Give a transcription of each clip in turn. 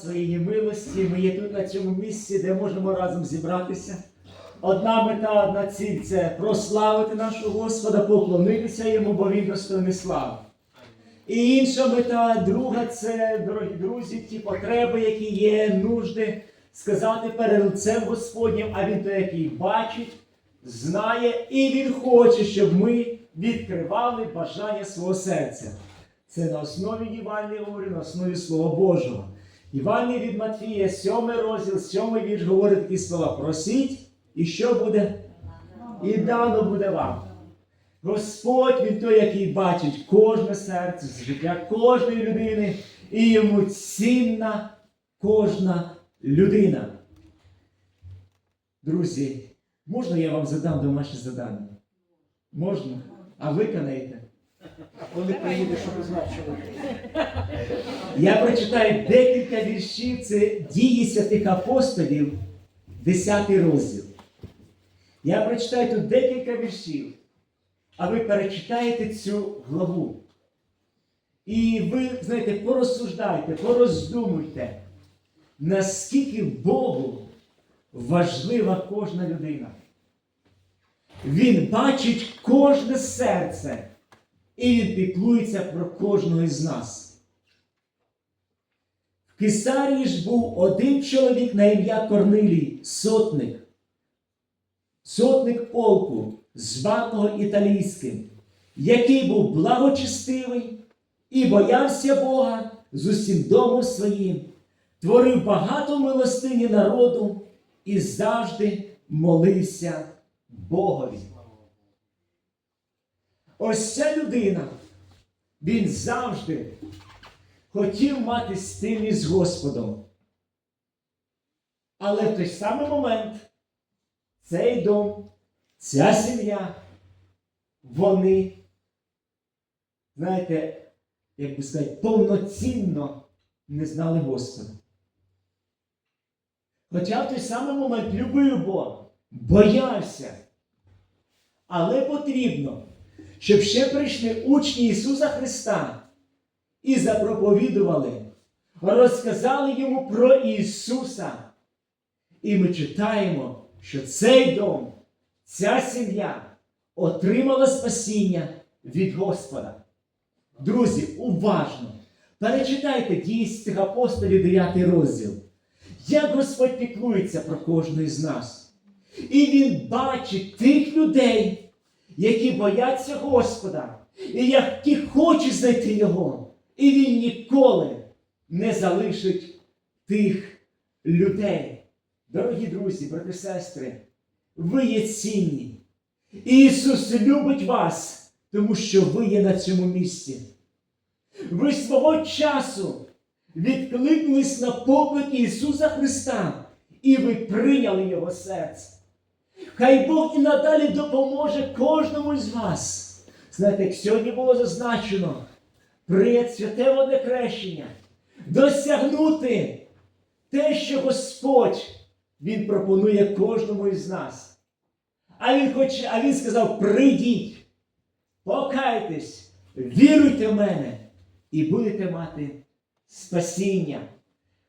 своєї милості. Ми є тут на цьому місці, де можемо разом зібратися. Одна мета, одна ціль це прославити нашого Господа, поклонитися йому, бо він достойний слави. І інша мета, друга це, дорогі друзі, ті потреби, які є, нужди, сказати перед лицем Господнім, а він той, який бачить, знає, і він хоче, щоб ми відкривали бажання свого серця. Це на основі Євангелія говорю, на основі Слова Божого. Євангеліє від Матфія, 7 розділ, 7 вірш говорить такі слова: просіть, і що буде? І дано буде вам. Господь він той, який бачить кожне серце, життя кожної людини, і йому цінна кожна людина. Друзі, можна я вам задам домашнє завдання? Можна? А виконаєте? Коли приїде, щоб значили. Я прочитаю декілька віршів, це дії святих апостолів, 10 розділ. Я прочитаю тут декілька віршів, а ви перечитаєте цю главу. І ви, знаєте, порозсуждайте, пороздумуйте, наскільки Богу важлива кожна людина. Він бачить кожне серце, і він піклується про кожного із нас. В Кесарії ж був один чоловік на ім'я Корнилій, сотник, сотник полку, званого італійським, який був благочестивий і боявся Бога з усім домом своїм, творив багато милостині народу і завжди молився Богові. Ось ця людина, він завжди хотів мати спільність з Господом. Але в той самий момент цей дом, ця сім'я, вони, знаєте, як би сказати, повноцінно не знали Господа. Хоча в той самий момент любив Бога, боявся. Але потрібно, щоб ще прийшли учні Ісуса Христа і запроповідували, розказали йому про Ісуса. І ми читаємо, що цей дом, ця сім'я отримала спасіння від Господа. Друзі, уважно! Перечитайте дії цих апостолів 9 розділ. Як Господь піклується про кожного з нас. І Він бачить тих людей, які бояться Господа, і які хочуть знайти Його. І Він ніколи не залишить тих людей. Дорогі друзі, брати сестри, ви є цінні. Ісус любить вас, тому що ви є на цьому місці. Ви свого часу відкликнулись на поклик Ісуса Христа, і ви прийняли Його серце. Хай Бог і надалі допоможе кожному з вас. Знаєте, як сьогодні було зазначено, прияти святе водне хрещення, досягнути те, що Господь Він пропонує кожному із нас. А Він хоче, а Він сказав: прийдіть, покайтесь, віруйте в мене і будете мати спасіння.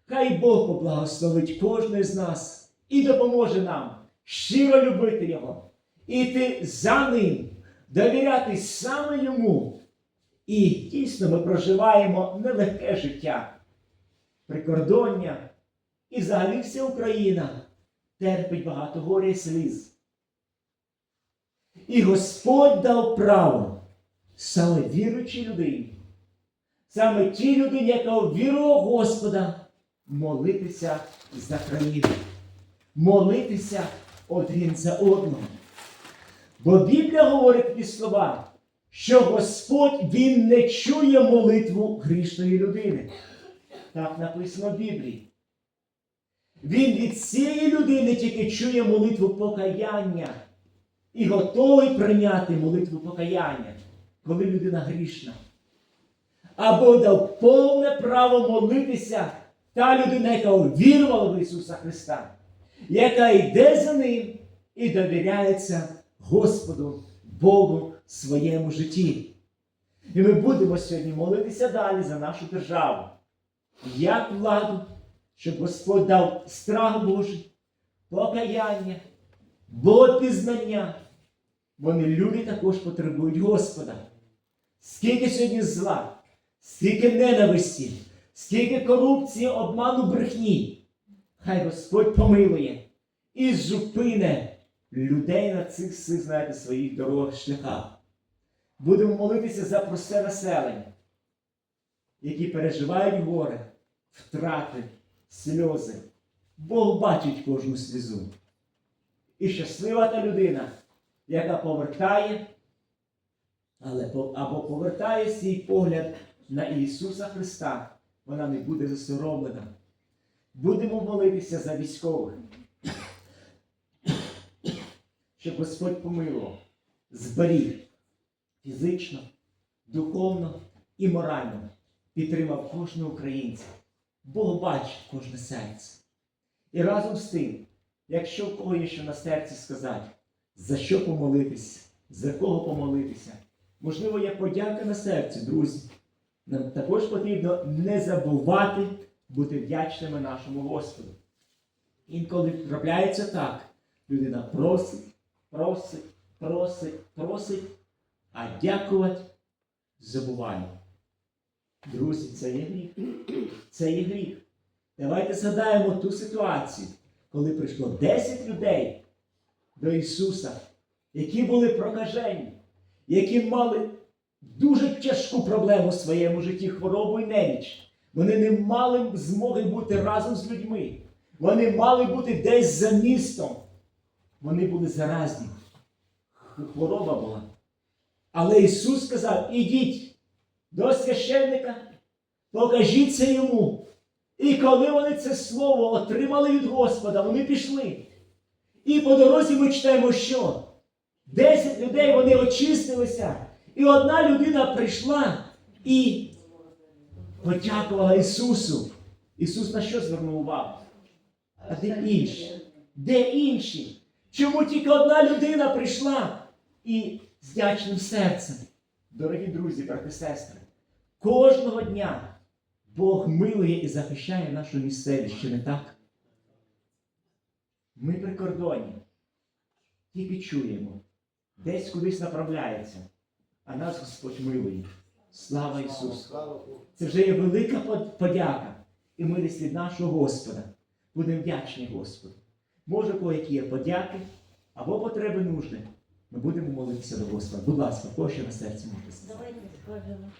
Хай Бог поблагословить кожного з нас і допоможе нам щиро любити Його, іти за Ним, довіряти саме Йому. І дійсно ми проживаємо нелегке життя. Прикордоння і взагалі вся Україна терпить багато горя і сліз. І Господь дав право саме віруючій людині, саме тій людині, яка вірувала Господа, молитися за країну, молитися один за одного. Бо Біблія говорить такі слова, що Господь Він не чує молитву грішної людини. Так написано в Біблії. Він від цієї людини тільки чує молитву покаяння і готовий прийняти молитву покаяння, коли людина грішна. Або дав повне право молитися та людина, яка увірувала в Ісуса Христа, яка йде за Ним і довіряється Господу Богу своєму житті. І ми будемо сьогодні молитися далі за нашу державу, як владу, щоб Господь дав страх Божий, покаяння, богопізнання. Вони люди також потребують Господа. Скільки сьогодні зла, скільки ненависті, скільки корупції, обману, брехні. Хай Господь помилує і зупине людей на цих всіх, знаєте, своїх дорогах шляхах. Будемо молитися за просте населення, які переживають горе, втрати, сльози. Бог бачить кожну слізу. І щаслива та людина, яка повертає, але або повертає свій погляд на Ісуса Христа, вона не буде засоромлена. Будемо молитися за військових, щоб Господь помилував, зберіг фізично, духовно і морально підтримав кожного українця. Бог бачить кожне серце. І разом з тим, якщо в кого є що на серці сказати, за що помолитися, за кого помолитися, можливо, є подяка на серці, друзі. Нам також потрібно не забувати бути вдячними нашому Господу. Інколи трапляється так, людина просить, просить, просить, просить, а дякувати забуває. Друзі, це є гріх. Це є гріх. Давайте згадаємо ту ситуацію, коли прийшло 10 людей до Ісуса, які були прокажені, які мали дуже тяжку проблему в своєму житті, хворобу і неміч. Вони не мали змоги бути разом з людьми. Вони мали бути десь за містом. Вони були заразні. Хвороба була. Але Ісус сказав: ідіть до священника, покажіться йому. І коли вони це слово отримали від Господа, вони пішли. І по дорозі ми читаємо, що десять людей вони очистилися, і одна людина прийшла і подякувала Ісусу. Ісус на що звернув увагу? А де інші? Де інші? Чому тільки одна людина прийшла і з вдячним серцем? Дорогі друзі, брати сестри, кожного дня Бог милує і захищає нашу місцевість, чи не так? Ми при кордоні тільки чуємо, десь кудись направляється, а нас Господь милує. Слава Ісусу! Це вже є велика подяка і милість від нашого Господа. Будемо вдячні Господу. Може, кого які є подяки або потреби нужди. Ми будемо молитися до Господа. Будь ласка, ще на серці можете сказати? Давайте скажемо.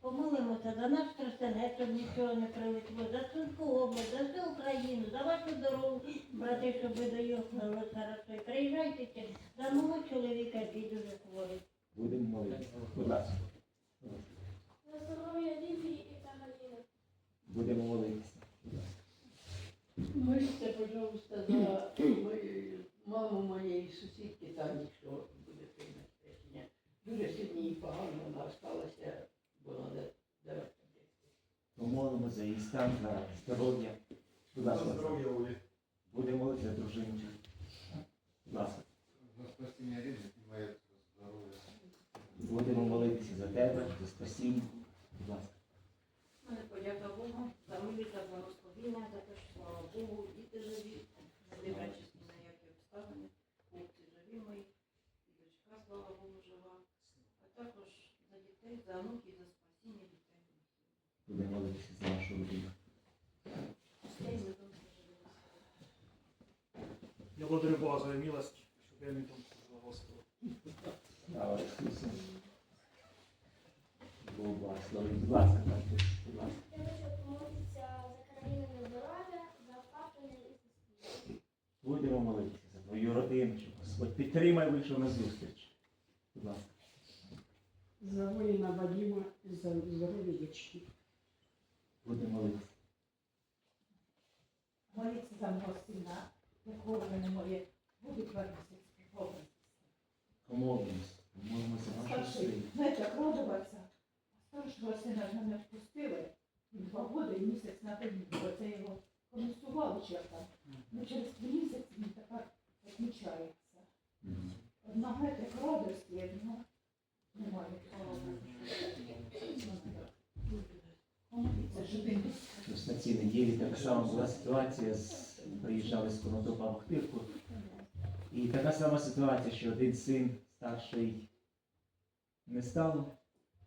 Помолимося за наш тростянець, щоб нічого не прилетіло, за Сумську область, за всю Україну, за вашу дорогу, брати, щоб ви доїхали хорошо. Приїжджайте за мого чоловіка, який дуже хворий. Будемо молитися. Будь ласка. На здоров'я Лілії та Галіни. Будемо молитися. Будь ласка. Моліться, пожалуйста, за маму моєї сусідки Тані, що буде прийняти хрещення. Дуже сьогодні їй погано, вона осталася, була де де- Помолимо за її стан, за здоров'я. Будь ласка. здоров'я Олі. Будемо молитися за. Будь ласка. І. Будемо молитися тебе, за спасіння. Будь ласка. Мене подяка Богу за милість, за благословіння, за те, що слава Богу, діти живі, не дивлячись ні на які обставини, хлопці живі мої, і дочка, слава Богу, жива, а також за дітей, за онуків, за спасіння дітей. Будемо молитися за нашу родину. Я благодарю Бога за милость, щоб я не там служила Господу. Слава Ісусу. Благословить. Будь ласка, Катя, будь ласка. Я хочу помолитися за Кароліну здоров'я, за папу і сестру. Будемо молитися за твою родину, щоб Господь підтримай вийшов на зустріч. Будь ласка. За воїна Вадима і за здоров'я дочки. Будемо молитися. Моліться за мого сина, якого не моє буде вернутися з. Помолимося за сину. знаєте, як родувався, старшого сина мене впустили, два роки і місяць на день, бо це його комісували чим-то. Ну через місяць він тепер відмічається. Одна геть як радості, ну, немає. Помоліться, щоб він на цій неділі так само була ситуація, з, приїжджали з Конотопа в Охтирку. І така сама ситуація, що один син старший не стало,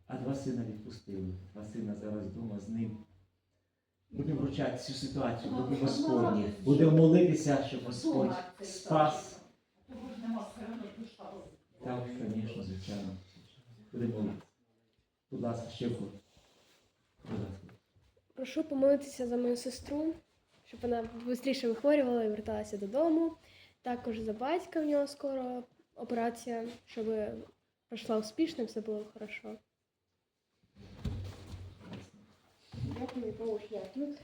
а два сина відпустили. Два сина зараз вдома з ним. Будемо вручати цю ситуацію, поки Господь. Будемо молитися, щоб Господь спас. Так, звісно, звичайно. Будемо молитися. Будь ласка, ще вход. Прошу помолитися за мою сестру, щоб вона швидше вихворювала і верталася додому. Також за батька в нього скоро операція, щоб пройшла успішно, все було хорошо. Дякую Богу, що я тут.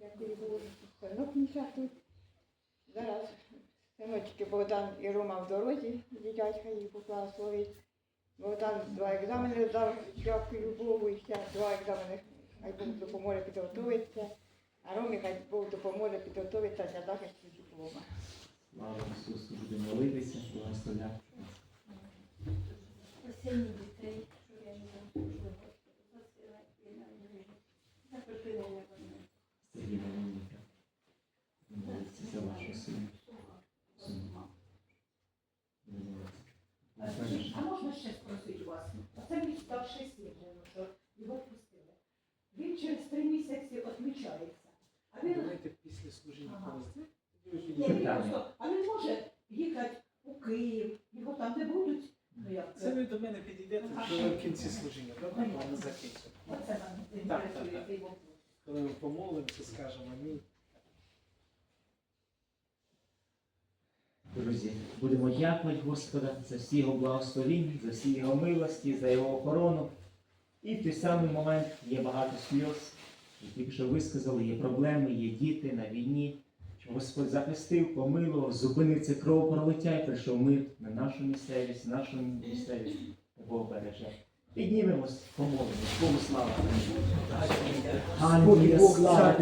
Дякую Богу, що синок мій тут. Зараз синочки Богдан і Рома в дорозі, дядька їх благословить. Богдан два екзамени здав, дякую Богу, і ще два екзамени. Хай Бог допоможе підготуватися. А Ромі хай Бог допоможе підготуватися для захисту диплома. Слава Ісусу, будемо молитися, благословляти. Спасибі дітей, що я не заслужила Господу, за сина і на мені. За припинення війни. Сергій Леонідка. Молиться за вашу сина. Сина. Будемо молитися. А можна ще спросити вас? Оце мій старший син, що його пустили. Він через три місяці відмічається. А він Давайте після служіння Ага. повезти. Ні, він просто, а він може їхати у Київ, його там не будуть. Ну як Це ви до мене підійдете вже в кінці служіння. Добре, ми закінчимо. Оце нам так, інтересує так. цей вопрос. Коли ми помолимося, скажемо амінь. Друзі, будемо дякувати Господа за всі його благословіння, за всі його милості, за його охорону. І в той самий момент є багато сльоз, як тільки що ви сказали, є проблеми, є діти на війні. Господь захистив, помилував, зупинив це кровопролиття і прийшов мир на нашу місцевість, нашу місцевість Бог береже. Піднімемось, помолимось, Богу слава. Аллилуйя, слава